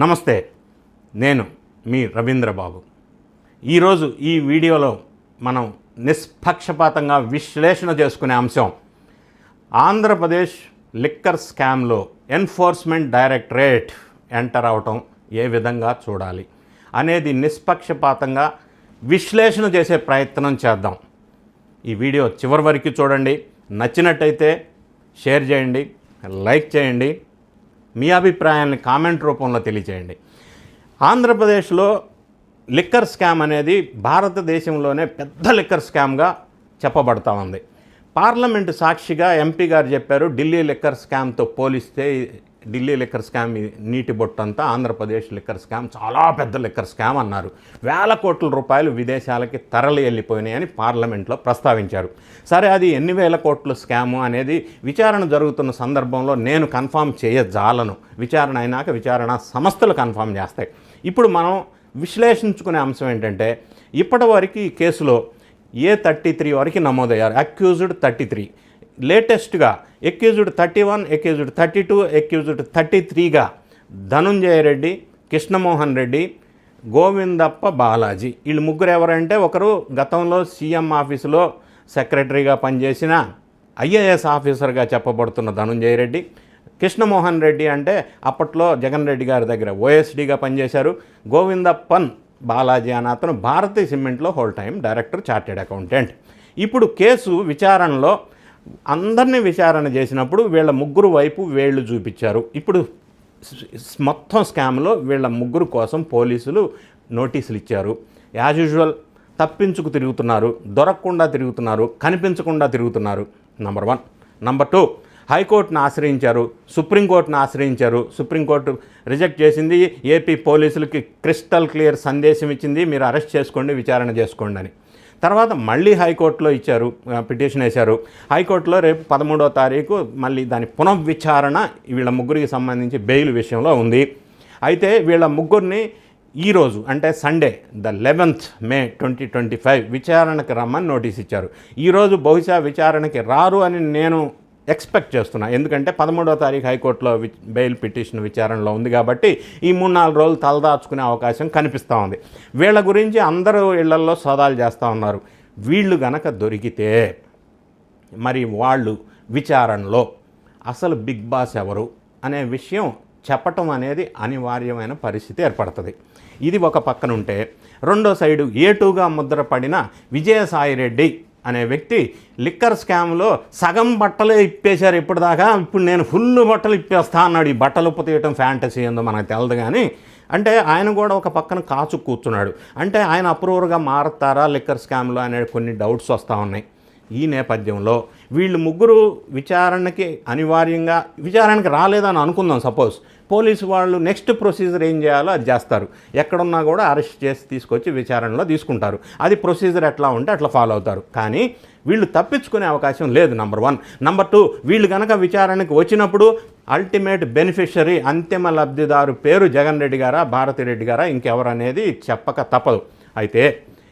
నమస్తే నేను మీ రవీంద్రబాబు. ఈరోజు ఈ వీడియోలో మనం నిష్పక్షపాతంగా విశ్లేషణ చేసుకునే అంశం ఆంధ్రప్రదేశ్ లిక్కర్ స్కామ్లో ఎన్ఫోర్స్మెంట్ డైరెక్టరేట్ ఎంటర్ అవటం ఏ విధంగా చూడాలి అనేది నిష్పక్షపాతంగా విశ్లేషణ చేసే ప్రయత్నం చేద్దాం. ఈ వీడియో చివరి వరకు చూడండి నచ్చినట్టయితే షేర్ చేయండి లైక్ చేయండి మీ అభిప్రాయాన్ని కామెంట్ రూపంలో తెలియచేయండి. ఆంధ్రప్రదేశ్లో లిక్కర్ స్కామ్ అనేది భారతదేశంలోనే పెద్ద లిక్కర్ స్కామ్గా చెప్పబడతా ఉంది. పార్లమెంటు సాక్షిగా ఎంపీ గారు చెప్పారు ఢిల్లీ లిక్కర్ స్కామ్తో పోలిస్తే ఢిల్లీ లిక్కర్ స్కామ్ నీటి బొట్టంతా ఆంధ్రప్రదేశ్ లిక్కర్ స్కామ్ చాలా పెద్ద లిక్కర్ స్కామ్ అన్నారు. వేల కోట్ల రూపాయలు విదేశాలకి తరలి వెళ్ళిపోయినాయని పార్లమెంట్లో ప్రస్తావించారు. సరే అది ఎన్ని వేల కోట్ల స్కాము అనేది విచారణ జరుగుతున్న సందర్భంలో నేను కన్ఫామ్ చేయజాలను. విచారణ అయినాక విచారణ సంస్థలు కన్ఫామ్ చేస్తాయి. ఇప్పుడు మనం విశ్లేషించుకునే అంశం ఏంటంటే ఇప్పటివరకు ఈ కేసులో ఏ థర్టీ త్రీ వరకు నమోదయ్యారు? Accused thirty three. లేటెస్ట్గా accused thirty one accused thirty two accused thirty త్రీగా Dhanunjaya Reddy Krishnamohan Reddy Govindappa Balaji. వీళ్ళు ముగ్గురు ఎవరంటే ఒకరు గతంలో సీఎం ఆఫీసులో సెక్రటరీగా పనిచేసిన ఐఏఎస్ ఆఫీసర్గా చెప్పబడుతున్న ధనుంజయ రెడ్డి కృష్ణమోహన్ రెడ్డి అంటే అప్పట్లో జగన్ రెడ్డి గారి దగ్గర ఓఎస్డీగా పనిచేశారు. గోవిందప్పన్ బాలాజీ అన్న అతను భారతీయ సిమెంట్లో whole time director chartered accountant. ఇప్పుడు కేసు విచారణలో అందరినీ విచారణ చేసినప్పుడు వీళ్ళ ముగ్గురు వైపు వేళ్ళు చూపించారు. ఇప్పుడు మొత్తం స్కామ్లో వీళ్ళ ముగ్గురు కోసం పోలీసులు నోటీసులు ఇచ్చారు. యాజ్ యూజువల్ తప్పించుకు తిరుగుతున్నారు దొరకకుండా తిరుగుతున్నారు కనిపించకుండా తిరుగుతున్నారు. నంబర్ వన్ నంబర్ టూ హైకోర్టును ఆశ్రయించారు సుప్రీంకోర్టును ఆశ్రయించారు. సుప్రీంకోర్టు రిజెక్ట్ చేసింది ఏపీ పోలీసులకి క్రిస్టల్ క్లియర్ సందేశం ఇచ్చింది మీరు అరెస్ట్ చేసుకోండి విచారణ చేసుకోండి అని. తర్వాత మళ్ళీ హైకోర్టులో ఇచ్చారు పిటిషన్ వేశారు. హైకోర్టులో రేపు పదమూడో తారీఖు మళ్ళీ దాని పునఃవిచారణ వీళ్ళ ముగ్గురికి సంబంధించి బెయిల్ విషయంలో ఉంది. అయితే వీళ్ళ ముగ్గురిని ఈరోజు అంటే Sunday the eleventh May twenty twenty five విచారణకి రమ్మని నోటీస్ ఇచ్చారు. ఈరోజు బహుశా విచారణకి రారు అని నేను ఎక్స్పెక్ట్ చేస్తున్నా. ఎందుకంటే పదమూడవ తారీఖు హైకోర్టులో వి- బెయిల్ పిటిషన్ విచారణలో ఉంది కాబట్టి ఈ మూడు నాలుగు రోజులు తలదాచుకునే అవకాశం కనిపిస్తూ ఉంది. వీళ్ళ గురించి అందరూ ఇళ్ళల్లో సోదాలు చేస్తూ ఉన్నారు. వీళ్ళు గనక దొరికితే మరి వాళ్ళు విచారణలో అసలు బిగ్ బాస్ ఎవరు అనే విషయం చెప్పటం అనేది అనివార్యమైన పరిస్థితి ఏర్పడుతుంది. ఇది ఒక పక్కనుంటే రెండో సైడు ఏటుగా ముద్రపడిన విజయసాయి రెడ్డి అనే వ్యక్తి లిక్కర్ స్కామ్లో సగం బట్టలే ఇప్పేశారు ఇప్పటిదాకా. ఇప్పుడు నేను ఫుల్ బట్టలు ఇప్పేస్తా అన్నాడు. ఈ బట్టలు ఉప్పు తీయటం ఫ్యాంటసీ ఏందో మనకు తెలదు కానీ అంటే ఆయన కూడా ఒక పక్కన కాచు కూర్చున్నాడు. అంటే ఆయన అప్రూవర్గా మారుతారా లిక్కర్ స్కామ్లో అనే కొన్ని డౌట్స్ వస్తూ ఉన్నాయి. ఈ నేపథ్యంలో వీళ్ళు ముగ్గురు విచారణకి అనివార్యంగా విచారణకి రాలేదని అనుకుందాం సపోజ్. పోలీసు వాళ్ళు నెక్స్ట్ ప్రొసీజర్ ఏం చేయాలో అది చేస్తారు. ఎక్కడున్నా కూడా అరెస్ట్ చేసి తీసుకొచ్చి విచారణలో తీసుకుంటారు. అది ప్రొసీజర్ ఎట్లా ఉంటే అట్లా ఫాలో అవుతారు. కానీ వీళ్ళు తప్పించుకునే అవకాశం లేదు నంబర్ వన్. నంబర్ టూ వీళ్ళు కనుక విచారణకి వచ్చినప్పుడు అల్టిమేట్ బెనిఫిషరీ అంతిమ లబ్ధిదారు పేరు జగన్ రెడ్డి గారా భారతి రెడ్డి గారా ఇంకెవరనేది చెప్పక తప్పదు. అయితే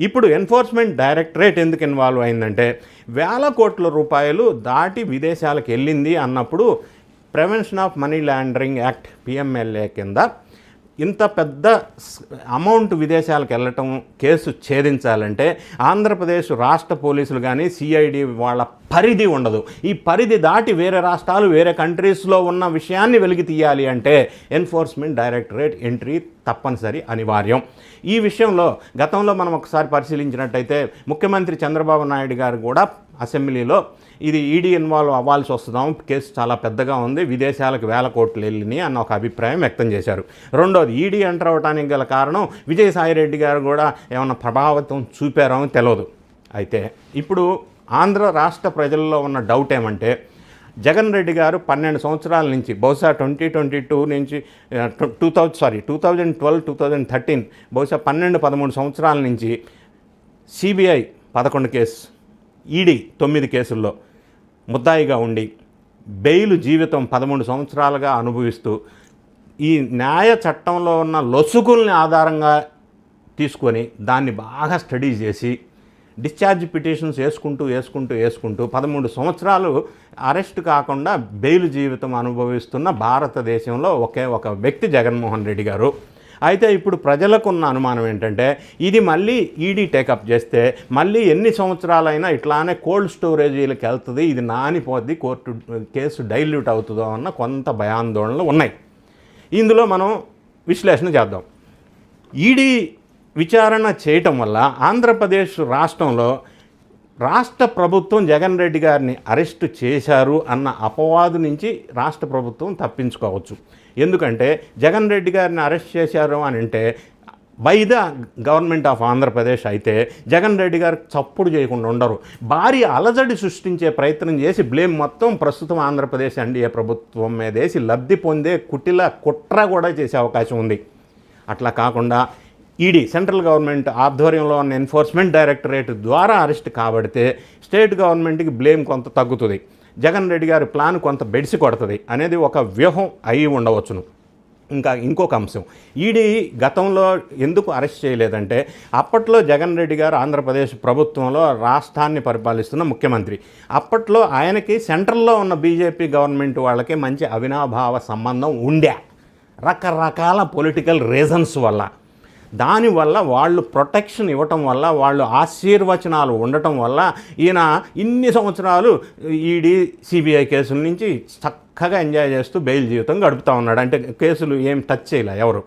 ఇప్పుడు ఎన్ఫోర్స్మెంట్ డైరెక్టరేట్ ఎందుకు ఇన్వాల్వ్ అయిందంటే వేల కోట్ల రూపాయలు దాటి విదేశాలకు వెళ్ళింది అన్నప్పుడు prevention of money laundering act PMLA కింద ఇంత పెద్ద స్- అమౌంట్ విదేశాలకు వెళ్ళటం కేసు ఛేదించాలంటే ఆంధ్రప్రదేశ్ రాష్ట్ర పోలీసులు కానీ సిఐడి వాళ్ళ పరిధి ఉండదు. ఈ పరిధి దాటి వేరే రాష్ట్రాలు వేరే కంట్రీస్లో ఉన్న విషయాన్ని వెలికి తీయాలి అంటే ఎన్ఫోర్స్మెంట్ డైరెక్టరేట్ ఎంట్రీ తప్పనిసరి అనివార్యం. ఈ విషయంలో గతంలో మనం ఒకసారి పరిశీలించినట్టయితే ముఖ్యమంత్రి చంద్రబాబు నాయుడు గారు కూడా అసెంబ్లీలో ఇది ఈడీ ఇన్వాల్వ్ అవ్వాల్సి వస్తున్నాం కేసు చాలా పెద్దగా ఉంది. విదేశాలకు వేల కోట్లు వెళ్ళినాయి అన్న ఒక అభిప్రాయం వ్యక్తం చేశారు. రెండోది ఈడీ ఎంటర్ అవడానికి గల కారణం విజయసాయి రెడ్డి గారు కూడా ఏమన్నా ప్రభావితం చూపారో తెలియదు అయితే ఇప్పుడు ఆంధ్ర రాష్ట్ర ప్రజల్లో ఉన్న డౌట్ ఏమంటే జగన్ రెడ్డి గారు పన్నెండు సంవత్సరాల నుంచి బహుశా ట్వంటీ ట్వంటీ టూ నుంచి two thousand sorry two thousand twelve two thousand thirteen బహుశా పన్నెండు పదమూడు సంవత్సరాల నుంచి సిబిఐ పదకొండు కేసు ఈడీ తొమ్మిది కేసుల్లో. ముద్దాయిగా ఉండి బెయిల్ జీవితం పదమూడు సంవత్సరాలుగా అనుభవిస్తూ ఈ న్యాయ చట్టంలో ఉన్న లొసుగుల్ని ఆధారంగా తీసుకొని దాన్ని బాగా స్టడీ చేసి డిశ్చార్జ్ పిటిషన్స్ వేసుకుంటూ వేసుకుంటూ వేసుకుంటూ పదమూడు సంవత్సరాలు అరెస్ట్ కాకుండా బెయిల్ జీవితం అనుభవిస్తున్న భారతదేశంలో ఒకే ఒక వ్యక్తి జగన్మోహన్ రెడ్డి గారు. అయితే ఇప్పుడు ప్రజలకు ఉన్న అనుమానం ఏంటంటే ఇది మళ్ళీ ఈడీ టేకప్ చేస్తే మళ్ళీ ఎన్ని సంవత్సరాలైనా ఇట్లానే కోల్డ్ స్టోరేజీలకు వెళ్తుంది ఇది నానిపోద్ది కోర్టు కేసు డైల్యూట్ అవుతుందో అన్న కొంత భయాందోళనలు ఉన్నాయి. ఇందులో మనం విశ్లేషణ చేద్దాం. ఈడీ విచారణ చేయటం వల్ల ఆంధ్రప్రదేశ్ రాష్ట్రంలో రాష్ట్ర ప్రభుత్వం జగన్ రెడ్డి గారిని అరెస్టు చేశారు అన్న అపవాదు నుంచి రాష్ట్ర ప్రభుత్వం తప్పించుకోవచ్చు. ఎందుకంటే జగన్ రెడ్డి గారిని అరెస్ట్ చేశారు అని అంటే by the government of Andhra Pradesh అయితే జగన్ రెడ్డి గారు చప్పుడు చేయకుండా ఉండరు. భారీ అలజడి సృష్టించే ప్రయత్నం చేసి బ్లేమ్ మొత్తం ప్రస్తుతం ఆంధ్రప్రదేశ్ ఎన్డీఏ ప్రభుత్వం మీద వేసి లబ్ధి పొందే కుటిల కుట్ర కూడా చేసే అవకాశం ఉంది. అట్లా కాకుండా ఈడీ సెంట్రల్ గవర్నమెంట్ ఆధ్వర్యంలో ఉన్న ఎన్ఫోర్స్మెంట్ డైరెక్టరేట్ ద్వారా అరెస్ట్ కాబడితే స్టేట్ గవర్నమెంట్కి బ్లేమ్ కొంత తగ్గుతుంది. జగన్ రెడ్డి గారి ప్లాన్ కొంత బెడిసి కొడుతుంది అనేది ఒక వ్యూహం అయి ఉండవచ్చును. ఇంకా ఇంకొక అంశం. ఈడీ గతంలో ఎందుకు అరెస్ట్ చేయలేదంటే అప్పట్లో జగన్ రెడ్డి గారు ఆంధ్రప్రదేశ్ ప్రభుత్వంలో రాష్ట్రాన్ని పరిపాలిస్తున్న ముఖ్యమంత్రి. అప్పట్లో ఆయనకి సెంట్రల్లో ఉన్న బీజేపీ గవర్నమెంట్ వాళ్ళకి మంచి అవినాభావ సంబంధం ఉండే. రకరకాల పొలిటికల్ రీజన్స్ వల్ల. దానివల్ల వాళ్ళు ప్రొటెక్షన్ ఇవ్వటం వల్ల వాళ్ళు ఆశీర్వచనాలు ఉండటం వల్ల ఈయన ఇన్ని సంవత్సరాలు ఈడీ సిబిఐ కేసుల నుంచి చక్కగా ఎంజాయ్ చేస్తూ బెయిల్ జీవితం గడుపుతూ ఉన్నాడు. అంటే కేసులు ఏం టచ్ చేయలే ఎవరు.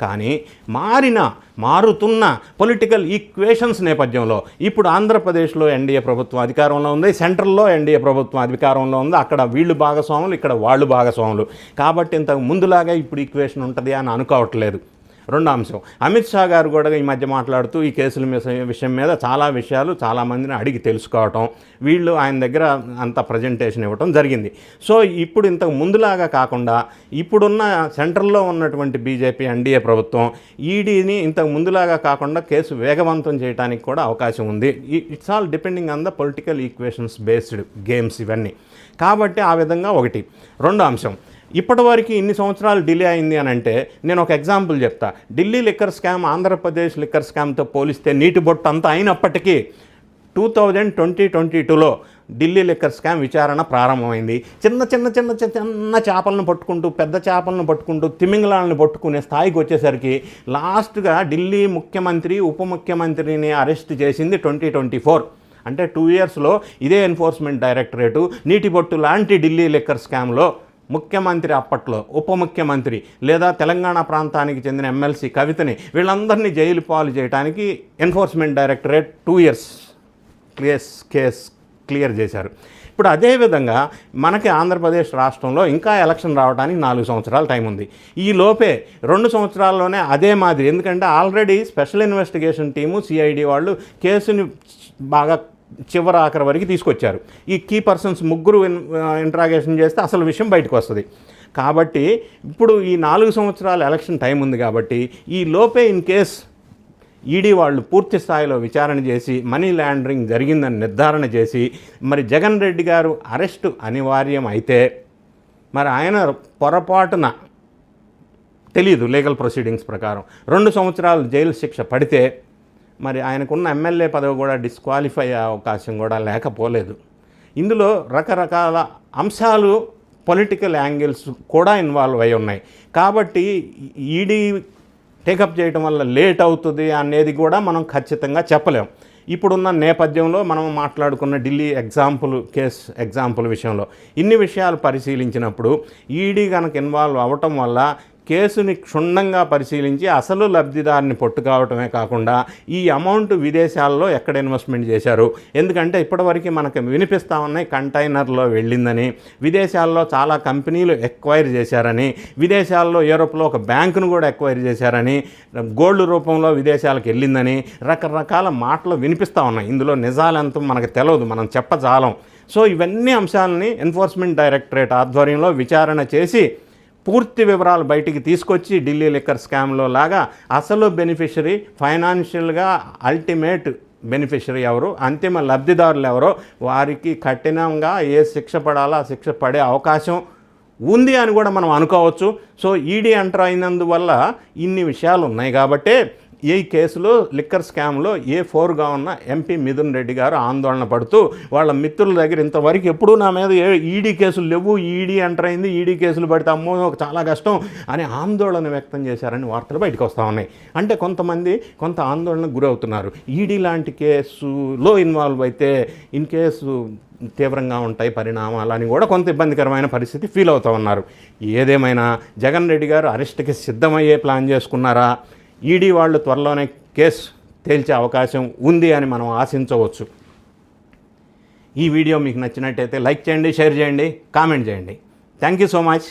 కానీ మారిన మారుతున్న పొలిటికల్ ఈక్వేషన్స్ నేపథ్యంలో ఇప్పుడు ఆంధ్రప్రదేశ్లో ఎన్డీఏ ప్రభుత్వం అధికారంలో ఉంది సెంట్రల్లో ఎన్డీఏ ప్రభుత్వం అధికారంలో ఉంది అక్కడ వీళ్ళు భాగస్వాములు ఇక్కడ వాళ్ళు భాగస్వాములు. కాబట్టి ఇంతకు ముందులాగా ఇప్పుడు ఈక్వేషన్ ఉంటుంది అని అనుకోవట్లేదు. రెండో అంశం. అమిత్ షా గారు కూడా ఈ మధ్య మాట్లాడుతూ ఈ కేసుల విషయం మీద చాలా విషయాలు చాలామందిని అడిగి తెలుసుకోవటం వీళ్ళు ఆయన దగ్గర అంత ప్రజెంటేషన్ ఇవ్వటం జరిగింది. సో ఇప్పుడు ఇంతకు ముందులాగా కాకుండా ఇప్పుడున్న సెంట్రల్లో ఉన్నటువంటి బీజేపీ ఎన్డీఏ ప్రభుత్వం ఈడీని ఇంతకు ముందులాగా కాకుండా కేసు వేగవంతం చేయడానికి కూడా అవకాశం ఉంది. It's all depending on the political equations based games ఇవన్నీ. కాబట్టి ఆ విధంగా ఒకటి. రెండో అంశం. ఇప్పటివరకు ఇన్ని సంవత్సరాలు డిలే అయింది అని అంటే నేను ఒక ఎగ్జాంపుల్ చెప్తా. Delhi liquor scam Andhra Pradesh liquor స్కామ్తో పోలిస్తే నీటి బొట్టు అంతా అయినప్పటికీ టూ థౌజండ్ ట్వంటీ ట్వంటీ టూలో ఢిల్లీ లిక్కర్ స్కామ్ విచారణ ప్రారంభమైంది. చిన్న చిన్న చిన్న చిన్న చిన్న చేపలను పట్టుకుంటూ పెద్ద చేపలను పట్టుకుంటూ తిమింగలాలను పట్టుకునే స్థాయికి వచ్చేసరికి లాస్ట్గా ఢిల్లీ ముఖ్యమంత్రి ఉప ముఖ్యమంత్రిని అరెస్ట్ చేసింది ట్వంటీ ట్వంటీ ఫోర్. అంటే టూ ఇయర్స్లో ఇదే ఎన్ఫోర్స్మెంట్ డైరెక్టరేటు నీటి బొట్టు లాంటి ఢిల్లీ లిక్కర్ స్కామ్లో ముఖ్యమంత్రి అప్పట్లో ఉప ముఖ్యమంత్రి లేదా తెలంగాణ ప్రాంతానికి చెందిన ఎమ్మెల్సీ కవితని వీళ్ళందరినీ జైలు పాలు చేయడానికి enforcement directorate two years clears case clear చేశారు. ఇప్పుడు అదేవిధంగా మనకి ఆంధ్రప్రదేశ్ రాష్ట్రంలో ఇంకా ఎలక్షన్ రావడానికి నాలుగు సంవత్సరాల టైం ఉంది. ఈ లోపే రెండు సంవత్సరాల్లోనే అదే మాదిరి ఎందుకంటే already special investigation team CID వాళ్ళు కేసుని బాగా చివరి ఆఖరి వరకు తీసుకొచ్చారు. ఈ కీ పర్సన్స్ ముగ్గురు ఇంట్రాగేషన్ చేస్తే అసలు విషయం బయటకు వస్తుంది. కాబట్టి ఇప్పుడు ఈ నాలుగు సంవత్సరాల ఎలక్షన్ టైం ఉంది కాబట్టి ఈ లోపే ఇన్ కేస్ ఈడీ వాళ్ళు పూర్తి స్థాయిలో విచారణ చేసి మనీ లాండరింగ్ జరిగిందని నిర్ధారణ చేసి మరి జగన్ రెడ్డి గారు అరెస్టు అనివార్యం అయితే మరి ఆయన పొరపాటున తెలియదు లీగల్ ప్రొసీడింగ్స్ ప్రకారం. రెండు సంవత్సరాలు జైలు శిక్ష పడితే మరి ఆయనకున్న ఎమ్మెల్యే పదవి కూడా డిస్క్వాలిఫై అయ్యే అవకాశం కూడా లేకపోలేదు. ఇందులో రకరకాల అంశాలు పొలిటికల్ యాంగిల్స్ కూడా ఇన్వాల్వ్ అయి ఉన్నాయి. కాబట్టి ఈడీ టేకప్ చేయడం వల్ల లేట్ అవుతుంది అనేది కూడా మనం ఖచ్చితంగా చెప్పలేం. ఇప్పుడున్న నేపథ్యంలో మనం మాట్లాడుకున్న ఢిల్లీ ఎగ్జాంపుల్ కేస్ ఎగ్జాంపుల్ విషయంలో ఇన్ని విషయాలు పరిశీలించినప్పుడు ఈడీ కనుక ఇన్వాల్వ్ అవ్వటం వల్ల కేసుని క్షుణ్ణంగా పరిశీలించి అసలు లబ్ధిదారుని పట్టుకోవటమే కాకుండా ఈ అమౌంట్ విదేశాల్లో ఎక్కడ ఇన్వెస్ట్మెంట్ చేశారు? ఎందుకంటే ఇప్పటివరకు మనకు వినిపిస్తూ ఉన్నాయి కంటైనర్లో వెళ్ళిందని విదేశాల్లో చాలా కంపెనీలు ఎక్వైర్ చేశారని విదేశాల్లో యూరోప్లో ఒక బ్యాంకును కూడా ఎక్వైర్ చేశారని గోల్డ్ రూపంలో విదేశాలకు వెళ్ళిందని రకరకాల మాటలు వినిపిస్తూ ఉన్నాయి. ఇందులో నిజాలెంత మనకు తెలియదు మనం చెప్పజాలం. సో ఇవన్నీ అంశాలని ఎన్ఫోర్స్మెంట్ డైరెక్టరేట్ ఆధ్వర్యంలో విచారణ చేసి పూర్తి వివరాలు బయటికి తీసుకొచ్చి ఢిల్లీ లిక్కర్ స్కామ్లో లాగా అసలు బెనిఫిషరీ ఫైనాన్షియల్గా అల్టిమేట్ బెనిఫిషరీ ఎవరు అంతిమ లబ్ధిదారులు ఎవరో వారికి కఠినంగా ఏ శిక్ష పడాలో ఆ శిక్ష పడే అవకాశం ఉంది అని కూడా మనం అనుకోవచ్చు. సో ఈడీ ఎంటర్ అయినందువల్ల ఇన్ని విషయాలు ఉన్నాయి. కాబట్టి ఈ కేసులో లిక్కర్ స్కామ్లో ఏ ఫోర్గా ఉన్న ఎంపీ మిథున్ రెడ్డి గారు ఆందోళన పడుతూ వాళ్ళ మిత్రుల దగ్గర ఇంతవరకు ఎప్పుడూ నా మీద ఏ ఈడీ కేసులు లేవు ఈడీ ఎంటర్ అయింది ఈడీ కేసులు పడితే అమ్మో చాలా కష్టం అని ఆందోళన వ్యక్తం చేశారని వార్తలు బయటకు వస్తూ ఉన్నాయి. అంటే కొంతమంది కొంత ఆందోళనకు గురవుతున్నారు. ఈడీ లాంటి కేసులో ఇన్వాల్వ్ అయితే ఇన్ కేసు తీవ్రంగా ఉంటాయి పరిణామాలు అని కూడా కొంత ఇబ్బందికరమైన పరిస్థితి ఫీల్ అవుతూ ఉన్నారు. ఏదేమైనా జగన్ రెడ్డి గారు అరెస్ట్కి సిద్ధమయ్యే ప్లాన్ చేసుకున్నారా? ఈడీ వాళ్ళు త్వరలోనే కేసు తేల్చే అవకాశం ఉంది అని మనం ఆశించవచ్చు. ఈ వీడియో మీకు నచ్చినట్టయితే లైక్ చేయండి షేర్ చేయండి కామెంట్ చేయండి. Thank you so much